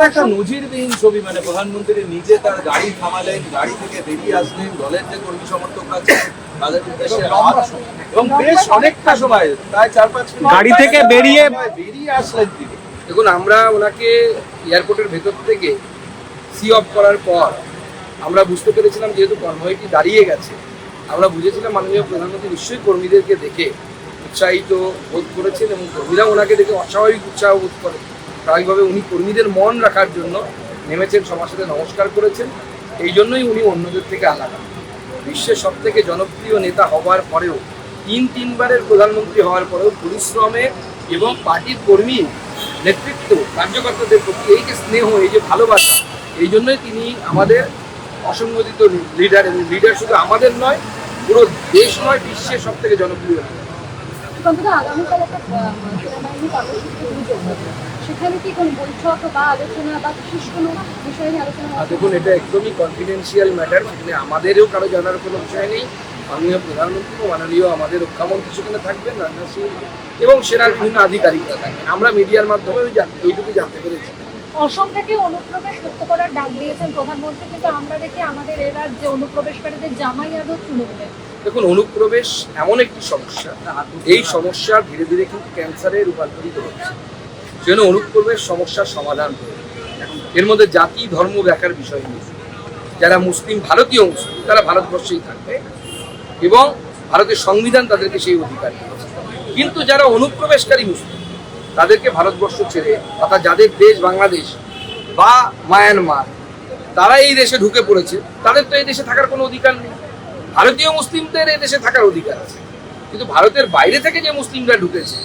একটা নজিরবিহীন ছবি মানে প্রধানমন্ত্রী নিজে তার গাড়ি থামালেন গাড়ি থেকে বেরিয়ে আসলেন দলের যে কর্মী সমর্থক আছে তাদের উদ্দেশ্যে এবং বেশ অনেকটা সময় প্রায় চার পাঁচ গাড়ি থেকে বেরিয়ে- বেরিয়ে আসলেন তিনি। দেখুন আমরা ওনাকে এয়ারপোর্টের ভেতর থেকে সি অফ করার পর আমরা বুঝতে পেরেছিলাম যেহেতু কনভয়টি দাঁড়িয়ে গেছে আমরা বুঝেছিলাম মাননীয় প্রধানমন্ত্রী নিশ্চয়ই কর্মীদেরকে দেখে উৎসাহিত বোধ করেছেন এবং কর্মীরা ওনাকে দেখে অস্বাভাবিক উৎসাহ বোধ করে স্বাভাবিকভাবে উনি কর্মীদের মন রাখার জন্য নেমেছেন, সবার সাথে নমস্কার করেছেন। এই জন্যই উনি অন্যদের থেকে আলাদা। বিশ্বের সব থেকে জনপ্রিয় নেতা হওয়ার পরেও, তিন তিনবারের প্রধানমন্ত্রী হওয়ার পরেও পরিশ্রমে এবং পার্টির কর্মী নেতৃত্ব কার্যকর্তাদের প্রতি এই যে স্নেহ, এই যে ভালোবাসা, এই জন্যই তিনি আমাদের অসংগঠিত লিডার এবং লিডার শুধু আমাদের নয়, পুরো দেশ নয় বিশ্বের সব থেকে জনপ্রিয় নেতা। সেখানে কি কোনো বৈঠক বা আলোচনা বা বিশেষ কোনো বিষয় নিয়ে আলোচনা দেখুন এটা একদমই কনফিডেন্সিয়াল ম্যাটার সেখানে আমাদেরও কারও জানার কোনো বিষয় নেই। মাননীয় প্রধানমন্ত্রী ও মাননীয় আমাদের রক্ষামন্ত্রী সেখানে থাকবেন রাজনাথ সিং এবং সেনার বিভিন্ন আধিকারিকরা থাকবেন। আমরা মিডিয়ার মাধ্যমে ওই জান- এইটুকু জানতে পেরেছি। অসম থেকে অনুপ্রবেশ মুক্ত করার ডাক দিয়েছেন প্রধানমন্ত্রী কিন্তু আমরা দেখি আমাদের এ রাজ্যে অনুপ্রবেশকারীদের জামাই আদর তুলে দেখুন অনুপ্রবেশ এমন একটি সমস্যা এই সমস্যা ধীরে ধীরে কিন্তু ক্যান্সারে রূপান্তরিত হচ্ছে। সেজন্য অনুপ্রবেশ সমস্যার সমাধান প্রয়োজন। এর মধ্যে জাতি, ধর্ম দেখার বিষয় নেই যারা মুসলিম, ভারতীয় মুসলিম, তারা ভারতবর্ষেই থাকবে এবং ভারতের সংবিধান তাদেরকে সেই অধিকার দিয়েছে। কিন্তু যারা অনুপ্রবেশকারী মুসলিম, তাদেরকে ভারতবর্ষ ছেড়ে, অর্থাৎ যাদের দেশ বাংলাদেশ বা মায়ানমার, তারা এই দেশে ঢুকে পড়েছে, তাদের তো এই দেশে থাকার কোনো অধিকার নেই। ভারতীয় মুসলিমদের এই দেশে থাকার অধিকার আছে। কিন্তু ভারতের বাইরে থেকে যে মুসলিমরা ঢুকেছে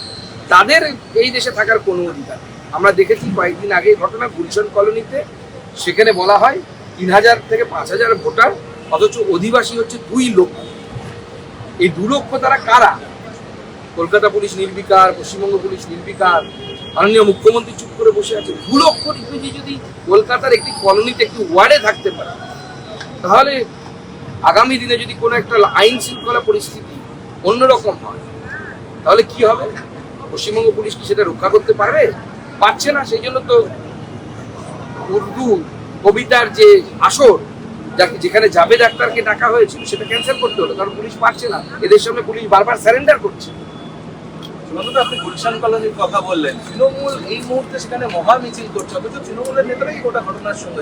তাদের এই দেশে থাকার কোনো অধিকার আমরা দেখেছি কয়েকদিন আগে ঘটনা গুলশন কলোনিতে। সেখানে বলা হয় তিন হাজার থেকে পাঁচ হাজার ভোটার, অথচ অধিবাসী হচ্ছে দুই লক্ষ। এই দু লক্ষ তারা কারা? কলকাতা পুলিশ নির্বিকার, পশ্চিমবঙ্গ পুলিশ নির্বিকার, মাননীয় মুখ্যমন্ত্রী চুপ করে বসে আছে। দু লক্ষ রিফিউজি যদি কলকাতার একটি কলোনিতে একটি ওয়ার্ডে থাকতে পারে, তাহলে আগামী দিনে যদি কোনো একটা আইন শৃঙ্খলা পরিস্থিতি অন্যরকম হয়, তাহলে কি হবে? পশ্চিমবঙ্গ পুলিশ কি সেটা রক্ষা করতে পারবে? পারছে না সেই জন্য তো উর্দু কবিতার যে আসর যাকে যেখানে জাভেদ আক্তারকে ডাকা হয়েছিল সেটা ক্যান্সেল করতে হলো কারণ পুলিশ পারছে না। এদের সামনে পুলিশ বারবার স্যারেন্ডার করছে। আপনি গুলশান কলোনির কথা বললেন তৃণমূল এই মুহূর্তে সেখানে মহা মিছিল করছে অথচ তৃণমূলের নেতারাই গোটা ঘটনার সঙ্গে।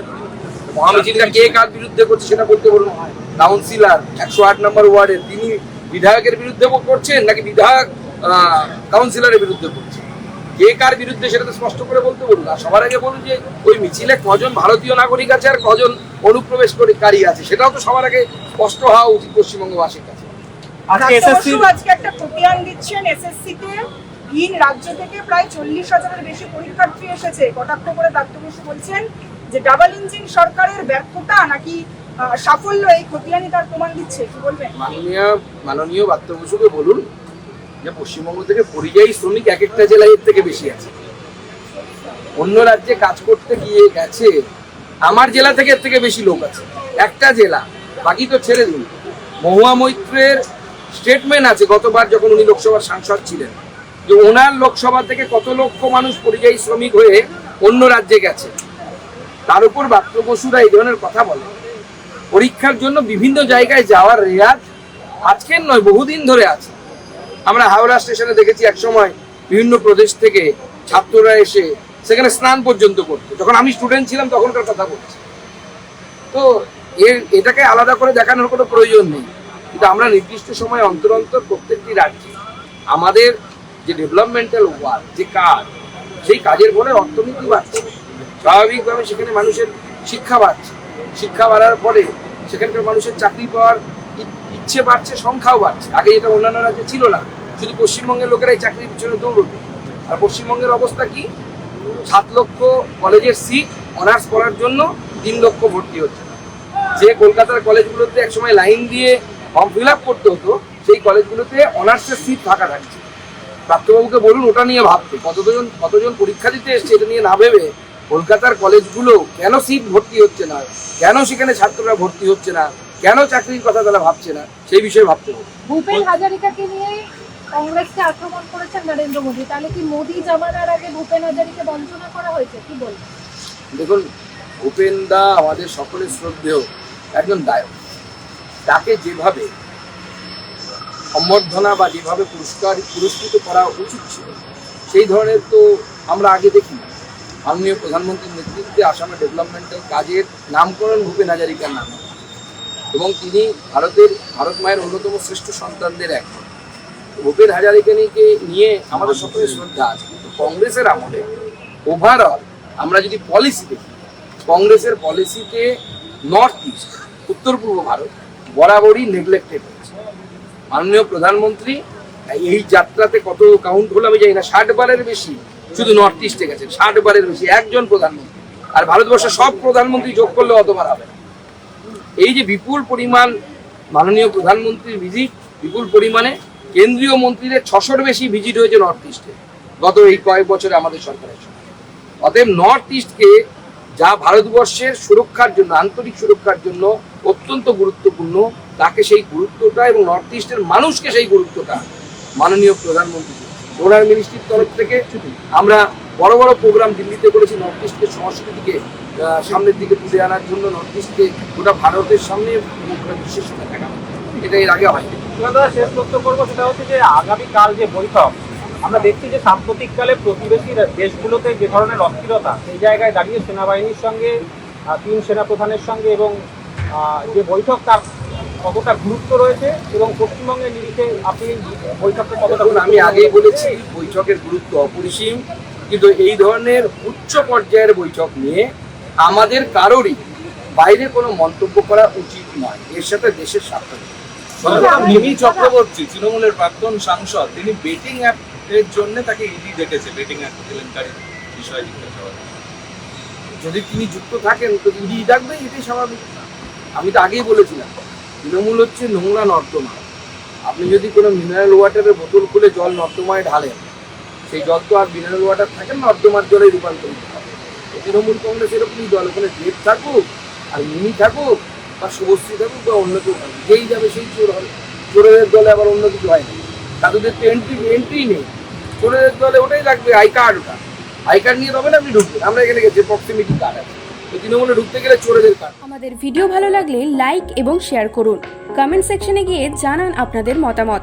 মহামিছিলটা কে কার বিরুদ্ধে করছে সেটা বলতে বলুন। কাউন্সিলর একশো আট নম্বর ওয়ার্ডে তিনি বিধায়কের বিরুদ্ধে করছেন নাকি বিধায়ক কাউন্সিলরের বিরুদ্ধে করছেন কে কার বিরুদ্ধে সেটা তো স্পষ্ট করে বলতে বলুন। আর সবার আগে বলুন যে ওই মিছিলে কজন ভারতীয় নাগরিক আছে আর কজন অনুপ্রবেশকারী আছে সেটাও তো সবার আগে স্পষ্ট হওয়া উচিত পশ্চিমবঙ্গবাসীর কাছে। আজকে এসএসসি রাষ্ট্রবসু আজকে একটা খতিয়ান দিচ্ছেন এসএসসি তে ভিন রাজ্য থেকে প্রায় চল্লিশ হাজারের বেশি পরীক্ষার্থী এসেছে। কটাক্ষ করে দত্ত বসু বলছেন যে ডাবল ইঞ্জিন সরকারের ব্যর্থতা নাকি আহ, সাফল্য এই খতিয়ানি তার প্রমাণ দিচ্ছে কি বলবেন? মাননীয় মাননীয় বাত্য বসুকে বলুন যে পশ্চিমবঙ্গ থেকে পরিযায়ী শ্রমিক এক একটা জেলায় এর থেকে বেশি আছে। অন্য রাজ্যে কাজ করতে গিয়ে গেছে, আমার জেলা থেকে এর থেকে বেশি লোক আছে। একটা জেলা, বাকি তো ছেড়ে দিন। মহুয়া মৈত্রের স্টেটমেন্ট আছে, গতবার যখন উনি লোকসভার সাংসদ ছিলেন, যে ওনার লোকসভা থেকে কত লক্ষ মানুষ পরিযায়ী শ্রমিক হয়ে অন্য রাজ্যে গেছে। তার উপর বাত্য বসুরা এই ধরনের কথা বলে। পরীক্ষার জন্য বিভিন্ন জায়গায় যাওয়ার রেয়াজ আজকের নয়, বহুদিন ধরে আছে। আমরা হাওড়া স্টেশনে দেখেছি এক সময় বিভিন্ন প্রদেশ থেকে ছাত্ররা এসে সেখানে স্নান পর্যন্ত করতো। যখন আমি স্টুডেন্ট ছিলাম, তখনকার কথা বলছি। তো এর, এটাকে আলাদা করে দেখানোর কোনো প্রয়োজন নেই। কিন্তু আমরা নির্দিষ্ট সময় অন্তর অন্তর প্রত্যেকটি রাজ্যে আমাদের যে ডেভেলপমেন্টাল ওয়ার্ক যে কাজ, সেই কাজের ফলে অর্থনীতি বাড়ছে। স্বাভাবিকভাবে সেখানে মানুষের শিক্ষা বাড়ছে। শিক্ষা বাড়ার পরে সেখানকার মানুষের চাকরি পাওয়ার ইচ্ছে বাড়ছে, সংখ্যাও বাড়ছে। আগে এটা অন্যান্য রাজ্যে ছিল না। শুধু পশ্চিমবঙ্গের লোকেরাই চাকরির পিছনে দৌড়বে আর পশ্চিমবঙ্গের অবস্থা কি? সাত লক্ষ কলেজের সিট অনার্স করার জন্য তিন লক্ষ ভর্তি হচ্ছে। যে কলকাতার কলেজগুলোতে একসময় লাইন দিয়ে ফর্ম ফিল আপ করতে হতো, সেই কলেজগুলোতে অনার্সের সিট ফাঁকা থাকছে। প্রাপ্তবাবুকে বলুন, ওটা নিয়ে ভাবতে। কতজন কতজন পরীক্ষা দিতে এসছে এটা নিয়ে না ভেবে কলকাতার কলেজগুলো কেন সিট ভর্তি হচ্ছে না? কেন সেখানে ছাত্ররা ভর্তি হচ্ছে না? কেন চাকরির কথা তারা ভাবছে না? সেই বিষয়ে ভাবতে হবে। ভূপেন হাজারিকাকে নিয়ে কংগ্রেসকে আক্রমণ করেছেন নরেন্দ্র মোদী। তাহলে কি মোদী জামানার আগে ভূপেন হাজারিকে বঞ্চনা করা হয়েছে? কি বলবেন? দেখুন ভূপেন দা আমাদের সকলের শ্রদ্ধেয় একজন গায়ক। তাকে যেভাবে সম্বর্ধনা বা যেভাবে পুরস্কার পুরস্কৃত করা উচিত ছিল সেই ধরনের তো আমরা আগে দেখি। মাননীয় প্রধানমন্ত্রীর নেতৃত্বে আসামের ডেভেলপমেন্টাল কাজের নামকরণ ভূপেন হাজারিকার নাম। এবং তিনি ভারতের, ভারত মায়ের অন্যতম শ্রেষ্ঠ সন্তানদের একজন ভূপেন হাজারিকানিকে নিয়ে আমাদের সকলের শ্রদ্ধা আছে, কিন্তু কংগ্রেসের আমলে ওভারঅল আমরা যদি পলিসি দেখি, কংগ্রেসের পলিসিতে নর্থ ইস্ট উত্তর পূর্ব ভারত বরাবরই নেগলেক্টেড হয়েছে মাননীয় প্রধানমন্ত্রী, এই যাত্রাতে কত কাউন্ট হলো আমি জানি না, ষাট বারের বেশি শুধু নর্থ ইস্টে গেছেন, ষাট বারের বেশি, একজন প্রধানমন্ত্রী। আর ভারতবর্ষের সব প্রধানমন্ত্রী যোগ করলে অতবার হবে না। এই যে বিপুল পরিমাণ মাননীয় প্রধানমন্ত্রীর ভিজিট বিপুল পরিমাণে কেন্দ্রীয় মন্ত্রীদের ছশোর বেশি ভিজিট হয়েছে নর্থ ইস্টে গত এই কয়েক বছরে আমাদের সরকারের সময় অতএব নর্থ ইস্টকে যা ভারতবর্ষের সুরক্ষার জন্য, আন্তরিক সুরক্ষার জন্য অত্যন্ত গুরুত্বপূর্ণ, তাকে সেই গুরুত্বটা এবং নর্থ ইস্টের মানুষকে সেই গুরুত্বটা মাননীয় প্রধানমন্ত্রী ডোনার মিনিস্ট্রির তরফ থেকে আমরা বড় বড় প্রোগ্রাম দিল্লিতে করেছি নর্থ ইস্টের সংস্কৃতিকে সামনের দিকে তুলে আনার জন্য নর্থ ইস্টকে গোটা ভারতের সামনে বিশ্বের সামনে দেখানো। এটা এর আগে দা, শেষ প্রশ্ন করব সেটা হচ্ছে যে আগামীকাল যে বৈঠক আমরা দেখছি যে সাম্প্রতিককালে প্রতিবেশী দেশগুলোতে যে ধরনের অস্থিরতা সেই জায়গায় দাঁড়িয়ে সেনাবাহিনীর সঙ্গে তিন সেনাপ্রধানের সঙ্গে এবং যে বৈঠক তার কতটা গুরুত্ব রয়েছে এবং পশ্চিমবঙ্গের নিরিখে আপনি বৈঠকটা কতটা আমি আগেই বলেছি বৈঠকের গুরুত্ব অপরিসীম। কিন্তু এই ধরনের উচ্চ পর্যায়ের বৈঠক নিয়ে আমাদের কারোরই বাইরে কোনো মন্তব্য করা উচিত নয়। এর সাথে দেশের স্বার্থ নেই। মিমি চক্রবর্তী তৃণমূলের প্রাক্তন সাংসদ তিনি বেটিং অ্যাপ এর জন্য তাকে ইডি ডেকেছে বেটিং অ্যাপ কেলেঙ্কারি বিষয়ে যদি তিনি যুক্ত থাকেন তো ইডি ডাকবে এটাই স্বাভাবিক আমি তো আগেই বলেছিলাম তৃণমূল হচ্ছে নোংরা নর্দমা। আপনি যদি কোনো মিনারেল ওয়াটারের বোতল খুলে জল নর্দমায় ঢালেন সেই জল তো আর মিনারেল ওয়াটার থাকে নর্দমার জলে রূপান্তরিত হবে। তৃণমূল কংগ্রেস এরকমই দল ওখানে দেব থাকুক, আর মিনি থাকুক, বা শুভশ্রী থাকুক, বা অন্য কেউ থাকুক, যেই যাবে সেই চোর হবে। চোরের দলে আবার অন্য কিছু হয় না। তাদের তো এন্ট্রি এন্ট্রি নেই। চোরের দলে ওটাই লাগবে, আই কার্ড ওটা। আই কার্ড নিয়ে তবে না আপনি ঢুকবেন। আমরা এখানে গেছি প্রক্সিমিটি কার্ড আছে। ঢুকতে গেলে চোরেদের আমাদের ভিডিও ভালো লাগলে লাইক এবং শেয়ার করুন। কমেন্ট সেকশনে গিয়ে জানান আপনাদের মতামত।